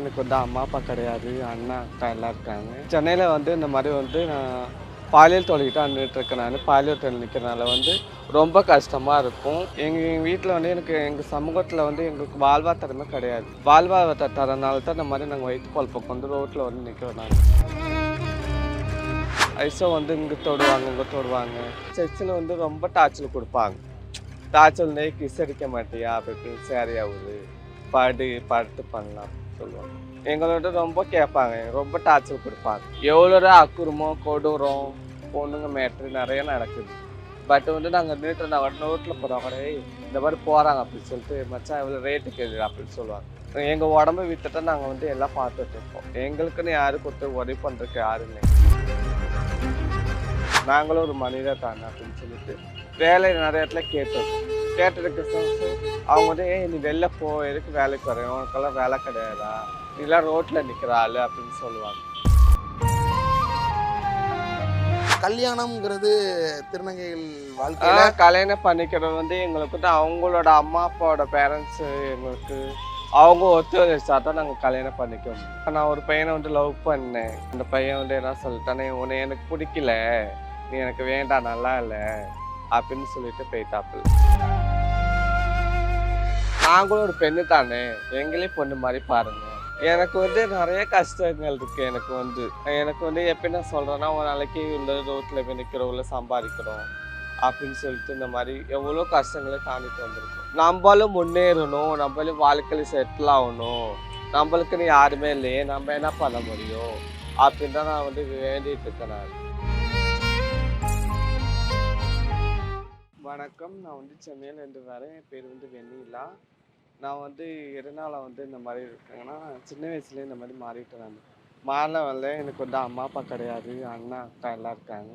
எனக்கு வந்து அம்மா அப்பா கிடையாது அண்ணா அக்கா எல்லாம் இருக்காங்க. சென்னையில் வந்து இந்த மாதிரி வந்து நான் பாலியல் தொழில்கிட்ட அண்ணிட்டு இருக்கேன் நான் பாலியல் தொழில் நிற்கிறனால வந்து ரொம்ப கஷ்டமாக இருக்கும். எங்கள் எங்கள் வீட்டில் வந்து எனக்கு எங்கள் சமூகத்தில் வந்து எங்களுக்கு வாழ்வாதாரமே கிடையாது. வாழ்வாதார தரனால தான் இந்த மாதிரி நாங்கள் வயிற்று குழப்பம் வந்து ரோட்டில் வந்து நிற்கிறோம் நாங்கள் ஐஸோ வந்து இங்கே தொடுவாங்க இங்கே தொடுவாங்க. சர்ச்சில் வந்து ரொம்ப டார்ச்சல் கொடுப்பாங்க. டார்ச்சல் நெய் கிஸ் அடிக்க மாட்டியா? அப்படி இப்படின்னு ஆகுது படு படுத்து பண்ணலாம். சொல்லுவாங்க. எங்களோட ரொம்ப கேட்பாங்க ரொம்ப டார்ச்சல் கொடுப்பாங்க. எவ்வளோ அக்குறமோ கொடூரம் பொண்ணுங்க மேட்ரு நிறைய நடக்குது. பட் வந்து நாங்கள் நீட்டு நாங்கள் நோட்டில் போகிறோம் கூட "ஏய், இந்த மாதிரி போகிறாங்க அப்படின்னு சொல்லிட்டு மச்சான் இவ்வளோ ரேட்டு கேள்வி அப்படின்னு சொல்லுவாங்க. எங்கள் உடம்பு வித்துட்டா நாங்கள் வந்து எல்லாம் பார்த்துட்டு இருப்போம். எங்களுக்குன்னு யாரு கொடுத்து உதவி பண்ணுறதுக்கு யாரும் இல்லை. நாங்களும் ஒரு மனிதர் தானே அப்படின்னு சொல்லிட்டு வேலை நிறைய இடத்துல கேட்டிருக்கோம் கேட்டதுக்கு அவங்க வந்து ஏய் நீ வெளில போ எதுக்கு வேலைக்கு வர? உனக்கெல்லாம் வேலை கிடையாதா? நீலாம் ரோட்டில் நிற்கிற ஆளு அப்படின்னு சொல்லுவாங்க. கல்யாணம்ங்கிறது திருநங்கைகள் வாழ்க்கையில கல்யாணம் பண்ணிக்கிறது வந்து எங்களுக்கு வந்து அவங்களோட அம்மா அப்பாவோட பேரண்ட்ஸு எங்களுக்கு அவங்க ஒத்துழைச்சா தான் நாங்கள் கல்யாணம் பண்ணிக்கோம் நான் ஒரு பையனை வந்து லவ் பண்ணேன். அந்த பையன் வந்து என்ன சொல்லிட்டானே உன்னை எனக்கு பிடிக்கல. நீ எனக்கு வேண்டாம் நல்லா இல்லை அப்படின்னு சொல்லிட்டு போயிட்டாப்புல. நாங்களும் ஒரு பெண்ணு தானே. எங்களையும் பொண்ணு மாதிரி பாருங்க. எனக்கு வந்து நிறைய கஷ்டங்கள் இருக்கு. எனக்கு வந்து எனக்கு வந்து எப்படி நான் சொல்றேன்னா ஒரு நாளைக்கு உள்ள ரோட்ல போய் நிற்கிறோம் உள்ள சம்பாதிக்கிறோம் அப்படின்னு சொல்லிட்டு இந்த மாதிரி எவ்வளோ கஷ்டங்களை தாண்டிட்டு வந்திருக்கோம். நம்மளும் முன்னேறணும். நம்மளும் வாழ்க்கையில் செட்டில் ஆகணும். நம்மளுக்குன்னு யாருமே இல்லையே. நம்ம என்ன பண்ண முடியும்? அப்படின்னு தான் நான் வந்து வேண்டிட்டு இருக்கேன் நான். வணக்கம். நான் வந்து சென்னையிலேருந்து வரேன். என் பேர் வந்து வெண்ணிலா. நான் வந்து எதனால் வந்து இந்த மாதிரி இருக்கேன்னா சின்ன வயசுலேயே இந்த மாதிரி மாறிட்டேன் நான். மாறல வரல எனக்கு வந்து அம்மா அப்பா கிடையாது அண்ணா அக்கா எல்லாம் இருக்காங்க.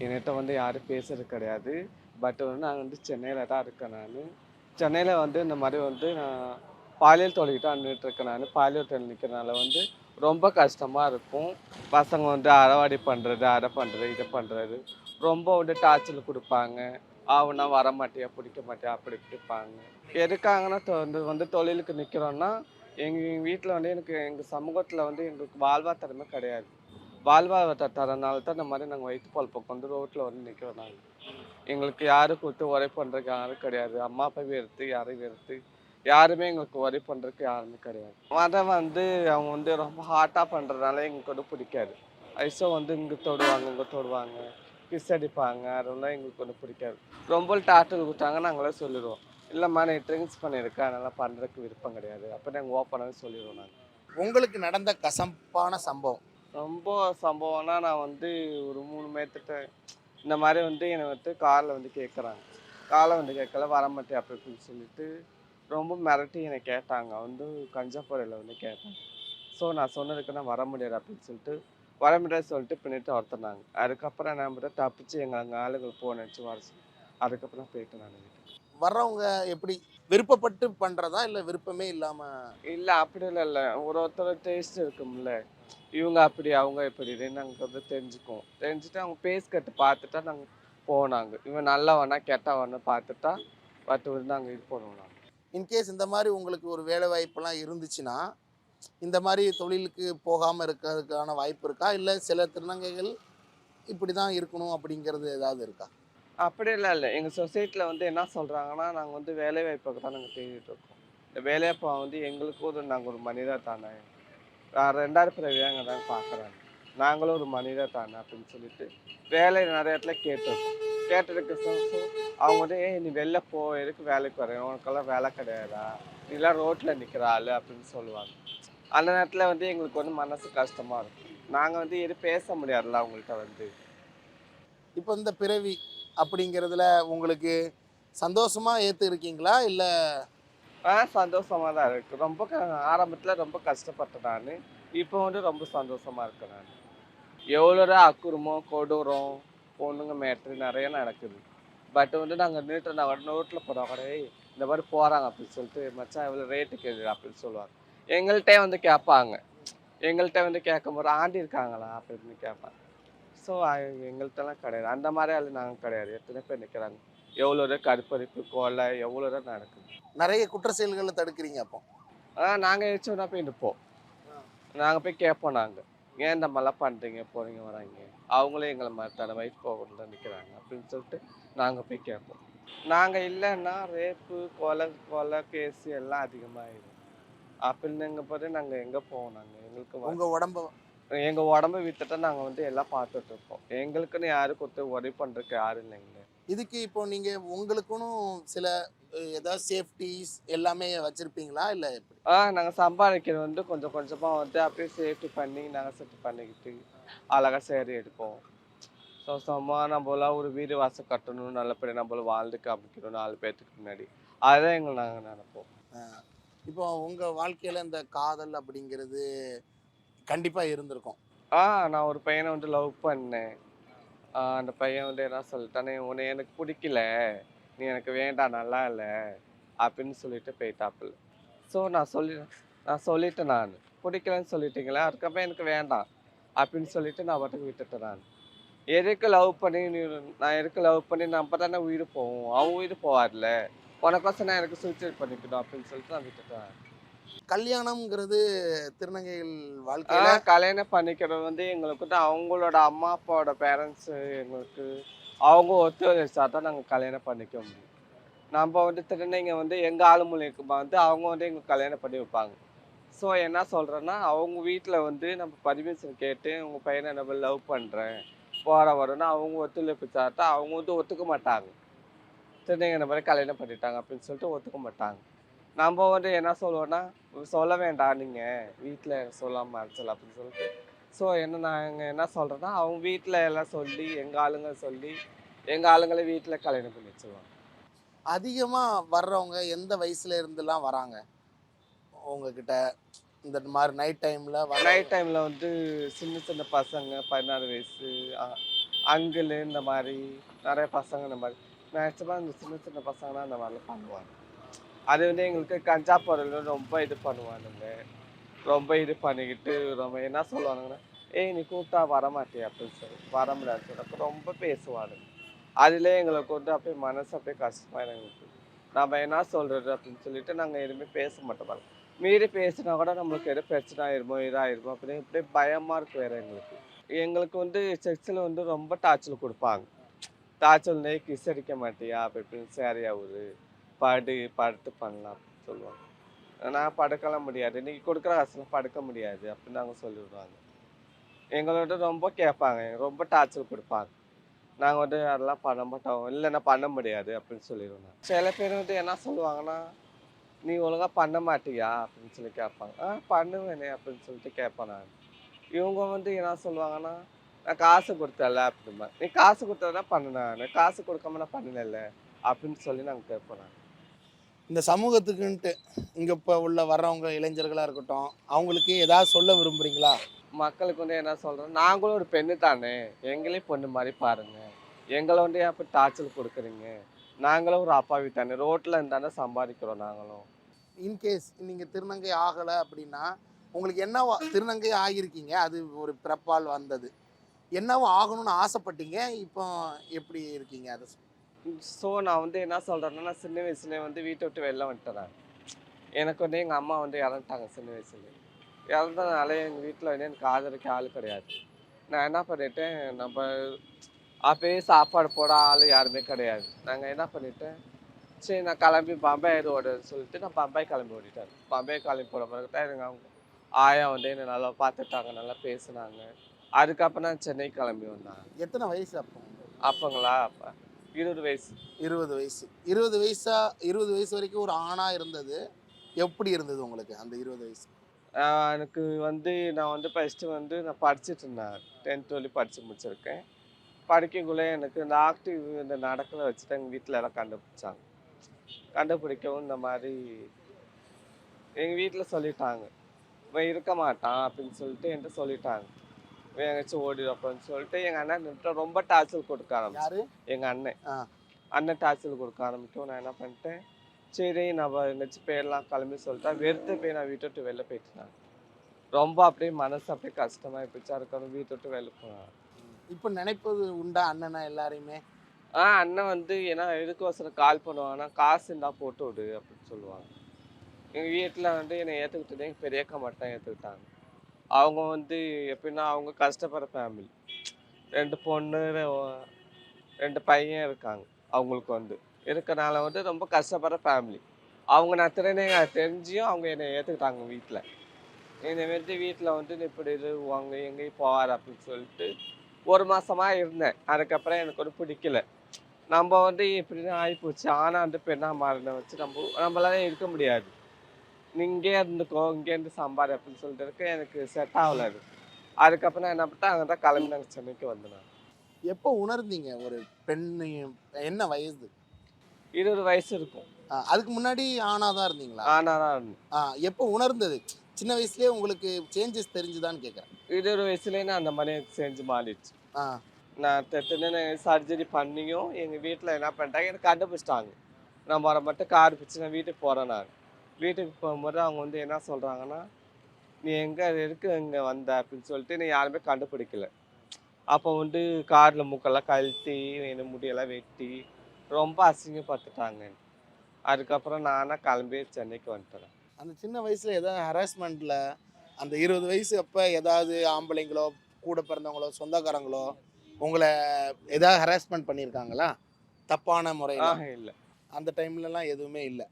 என்கிட்ட வந்து யாரும் பேசுறது கிடையாது. பட் வந்து நான் வந்து சென்னையில் தான் இருக்கேன் நான். சென்னையில் வந்து இந்த மாதிரி வந்து நான் பாலியல் தொழில்கிட்ட நின்றுட்டு இருக்கேன் நான். பாலியல் தொழில் நிற்கிறனால வந்து ரொம்ப கஷ்டமாக இருக்கும். பசங்க வந்து அறவாடி பண்ணுறது அரை பண்ணுறது இதை பண்ணுறது ரொம்ப வந்து டார்ச்சல் கொடுப்பாங்க. ஆவுனா வர மாட்டியா பிடிக்க மாட்டியா அப்படி பிடிப்பாங்க. எதுக்காங்கன்னா வந்து வந்து தொழிலுக்கு நிற்கிறோன்னா எங்கள் எங்கள் வீட்டில் வந்து எனக்கு எங்கள் சமூகத்தில் வந்து எங்களுக்கு வாழ்வாதாரமே கிடையாது. வாழ்வாதார தரனால தான் இந்த மாதிரி நாங்கள் வயிற்று பழப்பம் வந்து ரோட்டில் வந்து நிற்கிறோம் நாங்கள் எங்களுக்கு யாரும் கொடுத்து உரை பண்ணுறதுக்கு யாரும் கிடையாது. அம்மா அப்பா வெறுத்து யாரையும் வெறுத்து யாருமே எங்களுக்கு உரை பண்ணுறதுக்கு யாருமே கிடையாது. மதம் வந்து அவங்க வந்து ரொம்ப ஹார்ட்டாக பண்ணுறதுனால எங்களுக்கு வந்து பிடிக்காது. ஐஸோ வந்து இங்கே தொடுவாங்க இங்கே தொடுவாங்க. கிஸ் அடிப்பாங்க அதெல்லாம் எங்களுக்கு ஒன்றும் பிடிக்காது. ரொம்ப டாட்டல் கொடுத்தாங்க நாங்களே சொல்லிடுவோம். இல்லைம்மா நான் ட்ரிங்க்ஸ் பண்ணியிருக்கேன் அதனால் பண்ணுறதுக்கு விருப்பம் கிடையாது. அப்போ நாங்கள் ஓப்பனாகவே சொல்லிடுவோம் நாங்கள் உங்களுக்கு நடந்த கசப்பான சம்பவம்? ரொம்ப சம்பவம்னா நான் வந்து ஒரு மூணு மேத்துட்ட இந்த மாதிரி வந்து என்னை வந்து காரில் வந்து கேட்குறாங்க காரில் வந்து கேட்கல வர மாட்டேன் அப்படி இப்படின்னு சொல்லிட்டு ரொம்ப மிரட்டி என்னை கேட்டாங்க. வந்து கஞ்சப்பறையில் வந்து கேட்டாங்க. ஸோ நான் சொன்னதுக்கு நான் வர முடியாது அப்படின்னு சொல்லிட்டு வர முடியாது சொல்லிட்டு பின்னிட்டு ஒருத்தனாங்க அதுக்கப்புறம் நான் வந்து தப்பிச்சு எங்கள் அங்கே ஆளுகள் போன வச்சு வர அதுக்கப்புறம் போயிட்டு நான் வர்றவங்க எப்படி விருப்பப்பட்டு பண்றதா இல்ல விருப்பமே இல்லாம? இல்லை அப்படி இல்லை இல்லை. ஒரு ஒருத்தர் டேஸ்ட் இருக்கும்ல. இவங்க அப்படி அவங்க இப்படி நாங்கள் வந்து தெரிஞ்சுக்குவோம். தெரிஞ்சுட்டு அவங்க பேஸ் கட்டு பார்த்துட்டா நாங்கள் போனாங்க இவன் நல்லவனா கெட்டவனா பார்த்துட்டா பட் வந்து நாங்கள் இது பண்ணுவோம் நாங்கள் இன்கேஸ் இந்த மாதிரி உங்களுக்கு ஒரு வேலை வாய்ப்பெல்லாம் இருந்துச்சுன்னா இந்த மாதிரி தொழிலுக்கு போகாமல் இருக்கிறதுக்கான வாய்ப்பு இருக்கா? இல்லை சில திருநங்கைகள் இப்படி தான் இருக்கணும் அப்படிங்கிறது ஏதாவது இருக்கா? அப்படி இல்லை இல்லை. எங்கள் சொசைட்டியில் வந்து என்ன சொல்கிறாங்கன்னா நாங்கள் வந்து வேலை வாய்ப்புக்கு தான் நாங்கள் தேடிட்டு இருக்கோம். இந்த வேலைவாய்ப்பை வந்து எங்களுக்கும் ஒரு நாங்கள் ஒரு மனிதர் தானே. ரெண்டாயிரம் ரெண்டாவது அங்கே தான் பார்க்குறாங்க நாங்களும் ஒரு மனிதர் தானே அப்படின்னு சொல்லிட்டு வேலை நிறைய இடத்துல கேட்டிருக்கோம். கேட்டதுக்கு ச- அவங்க வந்து ஏய் நீ வெளில போ எதுக்கு வேலைக்கு வரேன் உனக்கெல்லாம் வேலை கிடையாதா? நீலாம் ரோட்டில் நிற்கிற ஆள் அப்படின்னு சொல்லுவாங்க. அந்த நேரத்தில் வந்து எங்களுக்கு வந்து மனசு கஷ்டமாக இருக்கும். நாங்கள் வந்து எதுவும் பேச முடியாதுல்ல அவங்கள்ட்ட வந்து. இப்போ இந்த பிறவி அப்படிங்கிறதுல உங்களுக்கு சந்தோஷமா ஏத்து இருக்கீங்களா இல்ல ஆ சந்தோஷமாக தான் இருக்கு. ரொம்ப க ஆரம்பத்தில் ரொம்ப கஷ்டப்பட்டேன் நான். இப்போ வந்து ரொம்ப சந்தோஷமா இருக்கேன் நான். எவ்வளோ அக்குறமோ கொடூரம் பொண்ணுங்க மேட்ரு நிறைய நடக்குது. பட் வந்து நாங்கள் நீட்டு நாங்கள் நோட்டில் போகிறோம் கூட "ஏய், இந்த மாதிரி போகிறாங்க அப்படின்னு சொல்லிட்டு மச்சான் இவ்வளோ ரேட்டு கேட்குது அப்படின்னு சொல்லுவாங்க. எங்கள்கிட்டே வந்து கேட்பாங்க எங்கள்கிட்ட வந்து கேட்கும்போது ஆண்டி இருக்காங்களா? அப்படின்னு கேட்பாங்க. ஸோ எங்கள்கிட்டலாம் கிடையாது. அந்த மாதிரி ஆள் நாங்கள் கிடையாது. எத்தனை பேர் நிற்கிறாங்க எவ்வளோ கருப்பறிப்பு கொலை எவ்வளோ நடக்குது? நிறைய குற்ற செயல்களை தடுக்கிறீங்க அப்போ. ஆ நாங்கள் ஏச்சோன்னா போய் நிற்போம். நாங்கள் போய் கேட்போம் நாங்கள் ஏன் இந்த மாதிரிலாம் பண்ணுறீங்க போகிறீங்க வராங்க. அவங்களே எங்களை தர வயசு போகல நிற்கிறாங்க அப்படின்னு சொல்லிட்டு நாங்கள் போய் கேட்போம். நாங்கள் இல்லைன்னா ரேப்பு கொலை கொலை கேஸ் எல்லாம் அதிகமாகிடும் அப்படின்னு போது நாங்கள் எங்கே போவோம் நாங்கள் எங்களுக்கு உங்க உடம்ப எங்க உடம்ப வித்துட்டு நாங்க வந்து எல்லாம் பார்த்துட்டு இருக்கோம் எங்களுக்குன்னு யாருக்கு ஒருத்தர் உதவி பண்றதுக்கு யாரும் இல்லைங்க இதுக்கு இப்போ நீங்க உங்களுக்குன்னு சில அஹ், ஏதாவது சேஃப்டிஸ் எல்லாமே வச்சிருப்பீங்களா? இல்ல எப்படி? ஆ நாங்க சம்பாதிக்கிறது வந்து கொஞ்சம் கொஞ்சமா வந்து அப்படியே சேஃப்டி பண்ணி நாங்க செட் பண்ணிக்கிட்டு அழகா சேரி எடுப்போம். ஸோ சும்மா நம்மளாம் ஒரு வீடு வாசல் கட்டணும் நல்லபடியாக நம்மள வாழ்ந்து காமிக்கணும் நாலு பேர்த்துக்கு முன்னாடி. அதுதான் எங்களை நாங்கள் நினைப்போம். இப்போ உங்கள் வாழ்க்கையில் இந்த காதல் அப்படிங்கிறது கண்டிப்பாக இருந்திருக்கும். ஆ நான் ஒரு பையனை வந்து லவ் பண்ணேன். அந்த பையன் வந்து என்ன சொல்லிட்டானே உன்னை எனக்கு பிடிக்கல. நீ எனக்கு வேண்டாம் நல்லா இல்லை. அப்படின்னு சொல்லிட்டு போயிட்டாப்புல. ஸோ நான் சொல்லி நான் சொல்லிட்டேன் நான். பிடிக்கலன்னு சொல்லிட்டீங்களே அதுக்கப்புறம் எனக்கு வேண்டாம். அப்படின்னு சொல்லிட்டு நான் பாட்டுக்கு விட்டுட்டேன் நான். எதுக்கு லவ் பண்ணி நீ நான் எதுக்கு லவ் பண்ணி நம்ம தானே உயிர் போவோம். அவன் உயிர் போவார்ல. உனக்கோசம் நான் எனக்கு சூசைட் பண்ணிக்கணும் அப்படின்னு சொல்லிட்டு நான் விட்டுட்டேன். கல்யாணம்ங்கிறது திருநங்கைகள் வாழ்க்கையில கல்யாணம் பண்ணிக்கிறது வந்து எங்களுக்கு அவங்களோட அம்மா அப்பாவோட பேரண்ட்ஸ் எங்களுக்கு அவங்க ஒத்துழைச்சா தான் நாங்கள் கல்யாணம் பண்ணிக்க முடியும். நம்ம வந்து திருநங்கைங்க வந்து எங்கள் ஆளு மூலியமா வந்து அவங்க வந்து எங்களுக்கு கல்யாணம் பண்ணி வைப்பாங்க. ஸோ என்ன சொல்கிறேன்னா அவங்க வீட்டில் வந்து நம்ம பர்மிஷன் கேட்டு உங்கள் பையனை நம்ம லவ் பண்ணுறேன் போகிற வரோன்னா அவங்க ஒத்துழைப்பு சாட்டா அவங்க வந்து ஒத்துக்க மாட்டாங்க. திருநங்கை இந்த மாதிரி கல்யாணம் பண்ணிட்டாங்க அப்படின்னு சொல்லிட்டு ஒத்துக்க மாட்டாங்க. நம்ம வந்து என்ன சொல்லுவோன்னா சொல்ல வேண்டாம் நீங்கள் வீட்டில் சொல்லாம அடிச்சல அப்படின்னு சொல்லிட்டு. ஸோ என்ன நாங்கள் என்ன சொல்கிறோன்னா அவங்க வீட்டில் எல்லாம் சொல்லி எங்கள் ஆளுங்க சொல்லி எங்கள் ஆளுங்களை வீட்டில் கல்யாணம் பண்ணி வச்சுருவாங்க. அதிகமா வர்றவங்க எந்த வயசுல இருந்துலாம் வராங்க? உங்ககிட்ட இந்த மாதிரி நைட் டைம்ல நைட் டைமில் வந்து சின்ன சின்ன பசங்க பதினாறு வயசு அங்கிள் இந்த மாதிரி நிறைய பசங்க இந்த மாதிரி. மேக்ஸிமம் இந்த சின்ன சின்ன பசங்களாம் அந்த மாதிரிலாம் பண்ணுவாங்க. அது வந்து எங்களுக்கு கஞ்சா பொருள் ரொம்ப இது பண்ணுவானுங்க. ரொம்ப இது பண்ணிக்கிட்டு ரொம்ப என்ன சொல்லுவானுங்கன்னா ஏய் நீ கூப்பிட்டா வரமாட்டே அப்படின்னு சொல்லி. வர முடியாது சொல்லி ரொம்ப பேசுவானுங்க. அதுலேயே எங்களுக்கு வந்து அப்படியே மனசு அப்படியே கஷ்டமாக எங்களுக்கு நம்ம என்ன சொல்கிறது அப்படின்னு சொல்லிட்டு நாங்கள் எதுவுமே பேச மாட்டோம் மீறி பேசினா கூட நம்மளுக்கு எது பிரச்சனை ஆயிருமோ இதாயிருமோ அப்படின்னு இப்படியே பயமாக இருக்கு வேற எங்களுக்கு. எங்களுக்கு வந்து செக்ஸில் வந்து ரொம்ப டார்ச்சல் கொடுப்பாங்க. டார்ச்சல் நெய் கிஸ் அடிக்க மாட்டியா? அப்படி இப்படின்னு சரி ஆகுது படு படுத்து பண்ணலாம் அப்படின்னு சொல்லுவாங்க. நான் படுக்கலாம் முடியாது. நீங்கள் கொடுக்குற காசுலாம் படுக்க முடியாது. அப்படின்னு நாங்கள் சொல்லிவிடுவாங்க எங்களோட ரொம்ப கேட்பாங்க. ரொம்ப டார்ச்சர் கொடுப்பாங்க. நாங்கள் வந்து அதெல்லாம் பண்ண மாட்டோம். இல்லைன்னா பண்ண முடியாது அப்படின்னு சொல்லிடுவோம் சில பேர் வந்து என்ன சொல்லுவாங்கன்னா நீ ஒழுங்காக பண்ண மாட்டியா? அப்படின்னு சொல்லி கேட்பாங்க. ஆ பண்ணுவேனே அப்படின்னு சொல்லிட்டு கேட்பேன் நான். இவங்க வந்து என்ன சொல்லுவாங்கன்னா நான் காசு கொடுத்தல அப்படிமா நீ காசு கொடுத்தா பண்ணினேன் காசு கொடுக்காம நான் பண்ணல அப்படின்னு சொல்லி நாங்கள் கேட்போம். இந்த சமூகத்துக்குன்ட்டு இங்க இப்போ உள்ள வர்றவங்க இளைஞர்களா இருக்கட்டும் அவங்களுக்கு ஏதாவது சொல்ல விரும்புறீங்களா? மக்களுக்கு வந்து என்ன சொல்கிறோம் நாங்களும் ஒரு பெண்ணு தானே. எங்களையும் பொண்ணு மாதிரி பாருங்க. எங்களை வந்து ஏன் அப்போ டார்ச்சல் கொடுக்குறீங்க? நாங்களும் ஒரு அப்பாவி தானே. ரோட்டில் இருந்தானே சம்பாதிக்கிறோம் நாங்களும். இன்கேஸ் நீங்க திருநங்கை ஆகலை அப்படின்னா உங்களுக்கு என்னவா திருநங்கை ஆகியிருக்கீங்க? அது ஒரு பிறப்பால் வந்தது. என்னவோ ஆகணும்னு ஆசைப்பட்டீங்க? இப்போ எப்படி இருக்கீங்க அதை? ஸோ நான் வந்து என்ன சொல்கிறேன்னா நான் சின்ன வயசுலேயே வந்து வீட்டை விட்டு வெளில வந்துட்டேன் எனக்கு வந்து எங்கள் அம்மா வந்து இறந்துட்டாங்க சின்ன வயசுலேயே. இறந்ததுனால எங்கள் வீட்டில் வந்து எனக்கு ஆதரிக்க ஆள் கிடையாது. நான் என்ன பண்ணிட்டேன் நம்ம அப்பயே சாப்பாடு போட ஆள் யாருமே கிடையாது. நாங்கள் என்ன பண்ணிட்டேன் சரி நான் கிளம்பி பம்பாய் ஓடுன்னு சொல்லிட்டு நான் பம்பாய் கிளம்பி ஓடிட்டேன். பம்பாய் கிளம்பி போன பிறகு தான் எனக்கு அவங்க ஆயா வந்து என்னை நல்லா பார்த்துட்டாங்க நல்லா பேசுனாங்க. அதுக்கப்புறம் நான் சென்னை கிளம்பி வந்தேன். எத்தனை வயசு அப்போ? அப்பங்களா? அப்போ இருபது வயசு. இருபது வயசு. இருபது வயசா இருபது வயசு வரைக்கும் ஒரு ஆணா இருந்தது. எப்படி இருந்தது உங்களுக்கு அந்த இருபது வயசு? எனக்கு வந்து நான் வந்து ஃபஸ்ட்டு வந்து நான் படிச்சுட்டு இருந்தேன். டென்த் வழி படித்து முடிச்சிருக்கேன். படிக்கக்குள்ளே எனக்கு இந்த ஆக்டிவ் இந்த நடக்கல வச்சுட்டு எங்கள் வீட்டில் எல்லாம் கண்டுபிடிச்சாங்க. கண்டுபிடிக்கவும் இந்த மாதிரி எங்கள் வீட்டில் சொல்லிட்டாங்க. இவன் இருக்க மாட்டான் அப்படின்னு சொல்லிட்டு என்கிட்ட சொல்லிட்டாங்க. எங்கேயாச்சும் ஓடிடுறப்பன்னு சொல்லிட்டு எங்கள் அண்ணன் ரொம்ப டார்ச்சல் கொடுக்க ஆரம்பிச்சு. எங்கள் அண்ணன். அண்ணன் டார்ச்சல் கொடுக்க ஆரம்பிக்கும் நான் என்ன பண்ணிட்டேன் சரி நம்ம எங்கேயாச்சும் போயிடலாம் கிளம்பி சொல்லிட்டா வெறுத்து போய் நான் வீட்டை விட்டு வெளில போயிட்டேன் ரொம்ப அப்படியே மனசு அப்படியே கஷ்டமாக போயிடுச்சு. அதுக்கப்புறம் வீட்டை விட்டு வெளில போனேன் இப்போ நினைப்பது உண்டா அண்ணனா எல்லாரையுமே? ஆ அண்ணன் வந்து ஏன்னா எதுக்கோசரம் கால் பண்ணுவாங்கன்னா காசு இருந்தால் போட்டு விடு அப்படின்னு சொல்லுவாங்க. எங்கள் வீட்டில் வந்து என்னை ஏற்றுக்கிட்டதே பெரியக்கா மட்டும் ஏற்றுக்கிட்டாங்க அவங்க வந்து எப்படின்னா அவங்க கஷ்டப்படுற ஃபேமிலி ரெண்டு பொண்ணு ரெண்டு பையன் இருக்காங்க. அவங்களுக்கு வந்து. இருக்கனால வந்து ரொம்ப கஷ்டப்படுற ஃபேமிலி அவங்க நான் திறனை தெரிஞ்சியும் அவங்க என்னை ஏற்றுக்கிட்டாங்க வீட்டில் என்னை வந்து வீட்டில் வந்து இப்படி இது எங்கேயும் போவார் அப்படின்னு சொல்லிட்டு ஒரு மாதமாக இருந்தேன். அதுக்கப்புறம் எனக்கு ஒரு பிடிக்கல. நம்ம வந்து இப்படின்னு ஆகிப்போச்சு ஆனால் வந்து பெண்ணாக மாறின வச்சு நம்ம நம்மளால இருக்க முடியாது. நீ இங்கே இருந்துக்கோ இங்கே இருந்து சம்பாரி அப்படின்னு சொல்லிட்டு இருக்க எனக்கு செட் ஆகல அது. அதுக்கப்புறம் நான் என்ன பண்ணிட்டேன் அங்கே தான் கிளம்பி நாங்கள் சென்னைக்கு வந்தேன் எப்போ உணர்ந்தீங்க ஒரு பெண் என்ன வயசு இருபது வயசு இருக்கும். அதுக்கு முன்னாடி ஆணா தான் இருந்தீங்களா? ஆனால் தான் இருந்தேன் எப்போ உணர்ந்தது? சின்ன வயசுலயே உங்களுக்கு சேஞ்சஸ் தெரிஞ்சுதான்னு கேட்குறேன் இருபது வயசுலேயே நான் அந்த மாதிரி செஞ்சு மாறிடுச்சு. ஆ. நான் தின்னு சர்ஜரி பண்ணியும் எங்கள் வீட்டில் என்ன பண்ணிட்டாங்க எனக்கு கண்டுபிடிச்சிட்டாங்க. நான் வர மட்டும் கார் பிடிச்சி நான் வீட்டுக்கு போகிறேன் நான். வீட்டுக்கு போகும்போது அவங்க வந்து என்ன சொல்கிறாங்கன்னா நீ எங்கே இருக்கு இங்கே வந்த? அப்படின்னு சொல்லிட்டு நீ யாருமே கண்டுபிடிக்கல. அப்போ வந்து காரில் மூக்கெல்லாம் கழட்டி என் முடியெல்லாம் வெட்டி ரொம்ப அசிங்கப்படுத்திட்டாங்க அதுக்கப்புறம் நானா கிளம்பி சென்னைக்கு வந்துட்டேன். அந்த சின்ன வயசுல ஏதாவது ஹராஸ்மெண்ட்ல அந்த இருபது வயசு அப்ப ஏதாவது ஆம்பளைங்களோ கூட பிறந்தவங்களோ சொந்தக்காரங்களோ உங்களை ஏதாவது ஹராஸ்மெண்ட் பண்ணியிருக்காங்களா? தப்பான முறையில்? இல்லை. அந்த டைம்லலாம் எதுவுமே இல்லை.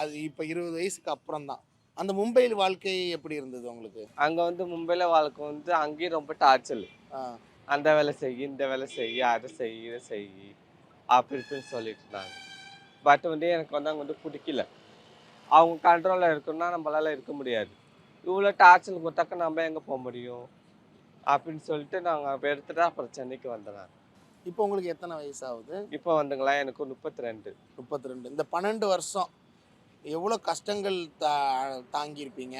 அது இப்போ இருபது வயசுக்கு அப்புறம் தான் அந்த மும்பை வாழ்க்கை எப்படி இருந்தது உங்களுக்கு? அங்கே வந்து மும்பையில் வாழ்க்கை வந்து அங்கேயும் ரொம்ப டார்ச்சல் அந்த வேலை செய் இந்த வேலை செய் அதை செய் இதை செய் அப்படி இப்படின்னு சொல்லிட்டு இருந்தாங்க. பட் வந்து எனக்கு வந்து அங்கே வந்து பிடிக்கல. அவங்க கண்ட்ரோலில் இருக்கணும்னா நம்மளால இருக்க முடியாது. இவ்வளோ டார்ச்சல் கொடுத்தாக்க நம்ம எங்கே போக முடியும்? அப்படின்னு சொல்லிட்டு நாங்கள் எடுத்துட்டு அப்புறம் சென்னைக்கு வந்தேன். இப்போ உங்களுக்கு எத்தனை வயசு ஆகுது? இப்போ வந்துங்களா எனக்கு முப்பத்தி ரெண்டு. முப்பத்தி ரெண்டு. இந்த பன்னெண்டு வருஷம் எவ்வளோ கஷ்டங்கள் தா தாங்கியிருப்பீங்க?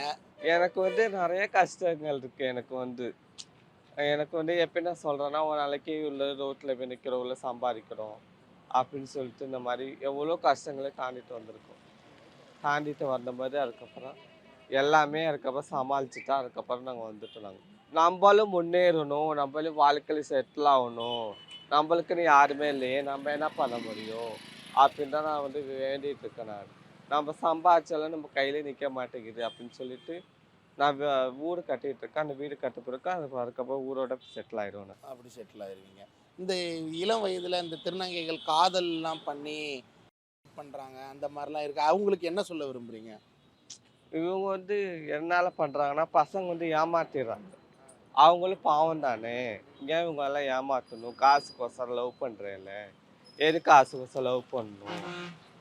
எனக்கு வந்து நிறைய கஷ்டங்கள் இருக்கு. எனக்கு வந்து எனக்கு வந்து எப்படி நான் சொல்கிறேன்னா ஒரு நாளைக்கு உள்ள ரோட்டில் போய் நிற்கிறோம் உள்ள சம்பாதிக்கிறோம் அப்படின்னு சொல்லிட்டு இந்த மாதிரி எவ்வளோ கஷ்டங்களை தாண்டிட்டு வந்திருக்கோம். தாண்டிட்டு வந்தபோது அதுக்கப்புறம் எல்லாமே அதுக்கப்புறம் சமாளிச்சுட்டா அதுக்கப்புறம் நாங்கள் வந்துட்டோம் நாங்கள் நம்மளும் முன்னேறணும் நம்மளும் வாழ்க்கையில் செட்டில் ஆகணும். நம்மளுக்குன்னு யாருமே இல்லையே நம்ம என்ன பண்ண முடியும்? அப்படின்னு தான் நான் வந்து வேண்டிகிட்டு இருக்கேன் நான். நம்ம சம்பாதிச்சாலும் நம்ம கையில நிற்க மாட்டேங்குது அப்படின்னு சொல்லிட்டு நான் வீடு கட்டிட்டு இருக்கேன். அந்த வீடு கட்ட பிறகு அது அதுக்கப்புறம் ஊரோட செட்டில் ஆயிடுவேன். அப்படி செட்டில் ஆயிருவீங்க. இந்த இளம் வயதில் இந்த திருநங்கைகள் காதல்லாம் பண்ணி பண்ணுறாங்க அந்த மாதிரிலாம் இருக்கு. அவங்களுக்கு என்ன சொல்ல விரும்புறீங்க? இவங்க வந்து என்னால பண்றாங்கன்னா பசங்க வந்து ஏமாத்திடுறாங்க. அவங்களும் பாவம் தானே. ஏன் இவங்க எல்லாம் ஏமாத்தணும்? காசுக்கோசரம் லவ் பண்றேன்ல. எது காசுக்கோசரம் லவ் பண்ணணும்?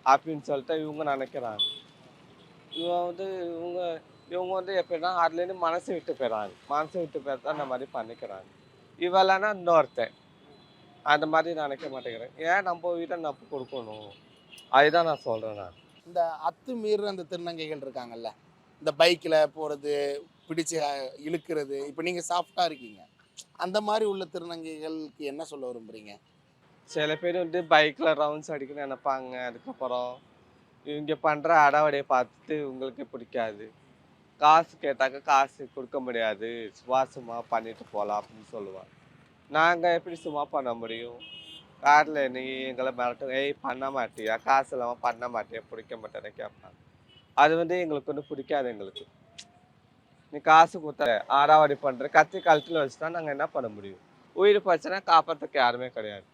அப்படின்னு சொல்லிட்டு இவங்க நினைக்கிறாங்க. இவன் வந்து இவங்க இவங்க வந்து எப்படின்னா அதுலேருந்து மனசை விட்டு போயிடுறாங்க. மனசை விட்டு போயிட்டு அந்த மாதிரி பண்ணிக்கிறாங்க. இவெல்லாம்னா இன்னொருத்தன். அந்த மாதிரி நினைக்க மாட்டேங்கிறேன். ஏன் நம்ம வீட்டை நப்பு கொடுக்கணும்? அதுதான் நான் சொல்கிறேன் நான். இந்த அத்து மீறுற அந்த திருநங்கைகள் இருக்காங்கல்ல இந்த பைக்கில் போகிறது பிடிச்சு இழுக்கிறது இப்போ நீங்கள் சாஃப்டாக இருக்கீங்க. அந்த மாதிரி உள்ள திருநங்கைகளுக்கு என்ன சொல்ல விரும்புறீங்க? சில பேர் வந்து பைக்கில் ரவுண்ட்ஸ் அடிக்கணும்னு நினைப்பாங்க. அதுக்கப்புறம் இவங்க பண்ணுற அடாவடியை பார்த்துட்டு உங்களுக்கு பிடிக்காது. காசு கேட்டாக்க காசு கொடுக்க முடியாது. சும்மா சும்மா பண்ணிட்டு போகலாம் அப்படின்னு சொல்லுவாங்க. நாங்கள் எப்படி சும்மா பண்ண முடியும்? காரில் நீ எங்களை மிரட்டும் ஏய் பண்ண மாட்டியா? காசு இல்லாமல் பண்ண மாட்டியா? பிடிக்க மாட்டேன்னு கேட்பாங்க. அது வந்து எங்களுக்கு ஒன்றும் பிடிக்காது எங்களுக்கு. நீ காசு கொடுத்த ஆடாவடி பண்ணுற கத்தி கழுத்தில் வச்சுட்டா நாங்கள் என்ன பண்ண முடியும்? உயிர் போச்சுன்னா காப்பாற்றுறதுக்கு யாருமே கிடையாது.